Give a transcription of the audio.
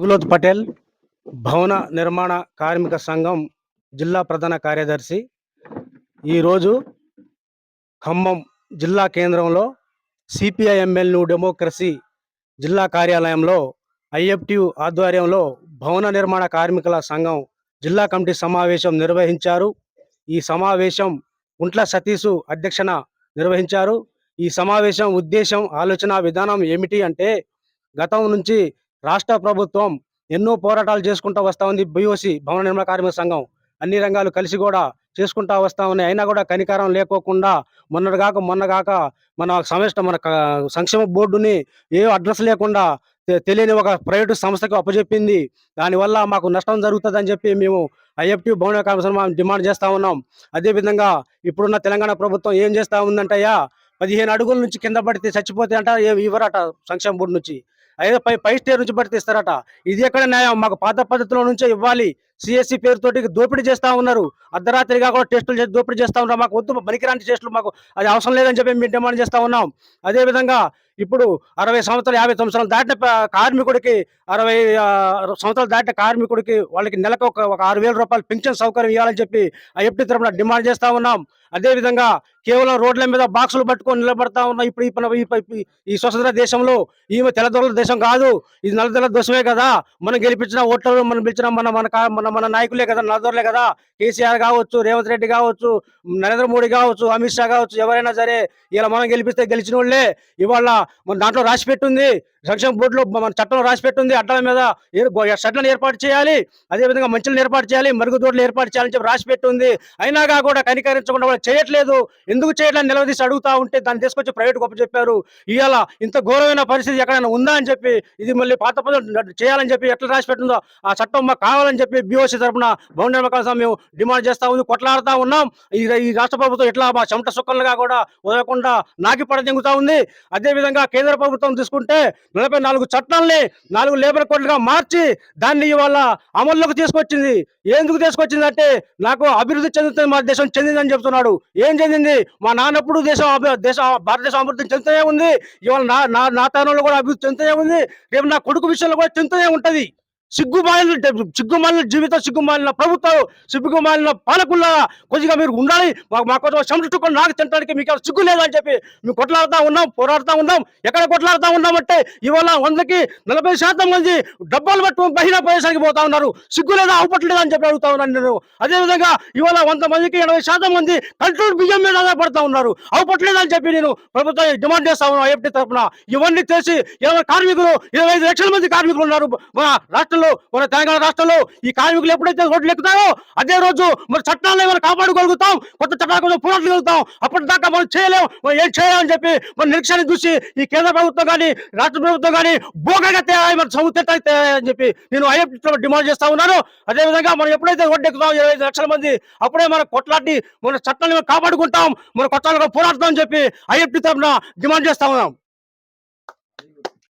వినోద్ పటేల్ భవన నిర్మాణ కార్మిక సంఘం జిల్లా ప్రధాన కార్యదర్శి. ఈరోజు ఖమ్మం జిల్లా కేంద్రంలో సిపిఐ ఎమ్మెల్యే డెమోక్రసీ జిల్లా కార్యాలయంలో ఐఎఫ్టియు ఆధ్వర్యంలో భవన నిర్మాణ కార్మికుల సంఘం జిల్లా కమిటీ సమావేశం నిర్వహించారు. ఈ సమావేశం గుంట్ల సతీసు అధ్యక్షన నిర్వహించారు. ఈ సమావేశం ఉద్దేశం ఆలోచన విధానం ఏమిటి అంటే గతం నుంచి రాష్ట్ర ప్రభుత్వం ఎన్నో పోరాటాలు చేసుకుంటూ వస్తూ ఉంది. బిఓసి భవన నిర్మాణ కార్మిక సంఘం అన్ని రంగాలు కలిసి కూడా చేసుకుంటా వస్తా ఉన్నాయి. అయినా కూడా కనికారం లేకోకుండా మొన్నటిగాక మొన్నగాక మన సంస్థ మన సంక్షేమ బోర్డుని ఏ అడ్రస్ లేకుండా తె- తెలియని ఒక ప్రైవేటు సంస్థకు అప్పచెప్పింది దానివల్ల మాకు నష్టం జరుగుతుందని చెప్పి మేము ఐఎఫ్టీ భవన కార్మిక డిమాండ్ చేస్తూ ఉన్నాం. అదేవిధంగా ఇప్పుడున్న తెలంగాణ ప్రభుత్వం ఏం చేస్తూ ఉందంటయ్యా పదిహేను అడుగుల నుంచి కింద పడితే చచ్చిపోతే అంట ఏ- ఇవ్వరట సంక్షేమ బోర్డు నుంచి? అయితే పై పై స్టేర్ నుంచి బట్టి తీస్తారట. ఇది ఎక్కడ న్యాయం? మాకు పాత పద్ధతిలో నుంచే ఇవ్వాలి. సిఎస్సి పేరుతోటి దోపిడీ చేస్తా ఉన్నారు. అర్ధరాత్రిగా కూడా టెస్టులు చేసి దోపిడీ చేస్తూ ఉన్నారు. మాకు వద్దు పనికిరాంటి టెస్టులు మాకు అది అవసరం లేదని చెప్పి మేము డిమాండ్ చేస్తూ ఉన్నాం. అదేవిధంగా ఇప్పుడు అరవై సంవత్సరాలు యాభై సంవత్సరాలు దాటిన కార్మికుడికి అరవై సంవత్సరాలు దాటిన కార్మికుడికి వాళ్ళకి నెలకు ఒక ఆరు వేల రూపాయలు పెన్షన్ సౌకర్యం ఇవ్వాలని చెప్పి ఆ ఎఫ్టీ తరఫున డిమాండ్ చేస్తూ ఉన్నాం. అదేవిధంగా కేవలం రోడ్ల మీద బాక్సులు పట్టుకొని నిలబడతా ఉన్న ఇప్పుడు ఈ స్వతంత్ర దేశంలో ఈమె తెల్లదొరల దేశం కాదు ఇది నల్లదొరల దేశమే కదా. మనం గెలిపించిన ఓట్లలో మనం పిలిచిన మన మన మన మన నాయకులే కదా నల్లదొరలే కదా. కేసీఆర్ కావచ్చు రేవంత్ రెడ్డి కావచ్చు నరేంద్ర మోడీ కావచ్చు అమిత్ షా కావచ్చు ఎవరైనా సరే ఇలా మనం గెలిపిస్తే గెలిచిన వాళ్ళే. ఇవాళ మన దాంట్లో రాసి పెట్టుంది సంక్షేమ బోర్డులో మన చట్టం రాసి పెట్టుంది అడ్డాల మీద ఏ- షెడ్లను ఏర్పాటు చేయాలి అదేవిధంగా మంచులను ఏర్పాటు చేయాలి మరుగుదొడ్లు ఏర్పాటు చేయాలని చెప్పి రాసి పెట్టుంది. అయినాగా కూడా కనికరించకుండా వాళ్ళు చేయట్లేదు. ఎందుకు చేయట్లేదు నిలదీసి అడుగుతా ఉంటే దాన్ని తీసుకొచ్చి ప్రైవేట్ గొప్ప చెప్పారు. ఇవాళ ఇంత ఘోరమైన పరిస్థితి ఎక్కడైనా ఉందా అని చెప్పి ఇది మళ్ళీ పాత చేయాలని చెప్పి ఎట్లా రాసి పెట్టిందో ఆ చట్టం మాకు కావాలని చెప్పి బిఓసి తరఫున భవన నిర్మాణ మేము డిమాండ్ చేస్తా ఉంది కొట్లాడుతా ఉన్నాం. ఈ ఈ రాష్ట్ర ప్రభుత్వం ఎట్లా మా చెమట సుక్కలుగా కూడా వదలకుండా నాకి పడదెంగుతా ఉంది. అదేవిధంగా కేంద్ర ప్రభుత్వం తీసుకుంటే నలభై నాలుగు చట్టాలని నాలుగు లేబర్ కోడ్లుగా మార్చి దాన్ని ఇవాళ అమల్లోకి తీసుకొచ్చింది. ఎందుకు తీసుకొచ్చింది అంటే నాకు అభివృద్ధి చెందుతుంది మా దేశం చెందిందని చెప్తున్నాడు. ఏం చెందింది? మా నాన్నప్పుడు దేశం అభి- భారతదేశం అభివృద్ధి చెందుతూనే ఉంది. ఇవాళ నా నా నా తరంలో కూడా అభివృద్ధి చెందుతూనే ఉంది. రేపు నా కొడుకు విషయంలో కూడా చెందుతూనే ఉంటది. సిగ్గుమాలిన సిగ్గుమాలిన జీవితం సిగ్గుమాలిన ప్రభుత్వం సిగ్గుమాలిన పాలకుల్లా కొద్దిగా మీరు ఉండాలి. మా- కోసం సంరక్షకులు నాకు తినడానికి మీకు సిగ్గు లేదని చెప్పి మేము కొట్లాడుతా ఉన్నాం పోరాడుతా ఉన్నాం. ఎక్కడ కొట్లాడుతా ఉన్నామంటే ఇవాళ వందకి నలభై శాతం మంది డబ్బాలు పట్టు బహిర ప్రదేశానికి పోతా ఉన్నారు. సిగ్గు లేదా అవపట్లేదా అని చెప్పి అడుగుతా ఉన్నాను నేను. అదేవిధంగా ఇవాళ వంద మందికి ఎనభై శాతం మంది కంట్రోల్ బియ్యం మీద ఆధారపడతా ఉన్నారు. అవపట్లేదని చెప్పి నేను ప్రభుత్వం డిమాండ్ చేస్తా ఉన్నాను ఐఎఫ్టీ తరఫున ఇవన్నీ చేసి ఇరవై కార్మికులు ఇరవై ఐదు లక్షల మంది కార్మికులు ఉన్నారు. రాష్ట్రంలో రాష్ట్రంలో మన తెలంగాణ రాష్ట్రంలో ఈ కార్మికులు ఎప్పుడైతే రోడ్లు ఎక్కుతారో అదే రోజు మన చట్టాలను మనం కాపాడుకోగలుగుతాం. కొత్త చట్టాల కోసం పోరాడగలుగుతాం అప్పటిదాకా మనం చేయలేం. మనం ఏం చేయలేమని చెప్పి మన నిరీక్షణ చూసి ఈ కేంద్ర ప్రభుత్వం కానీ రాష్ట్ర ప్రభుత్వం కానీ బోగగా తేయాలి మన సముద్ర అని చెప్పి నేను ఐఎఫ్ డిమాండ్ చేస్తా ఉన్నాను. అదేవిధంగా మనం ఎప్పుడైతే రోడ్డు ఎక్కుతాం ఇరవై ఐదు లక్షల మంది అప్పుడే మనం కొట్లాడి మన చట్టాలను కాపాడుకుంటాం. మన కొట్టాలుగా పోరాడతామని చెప్పి ఐఎఫ్టీ తరఫున డిమాండ్ చేస్తా ఉన్నాం.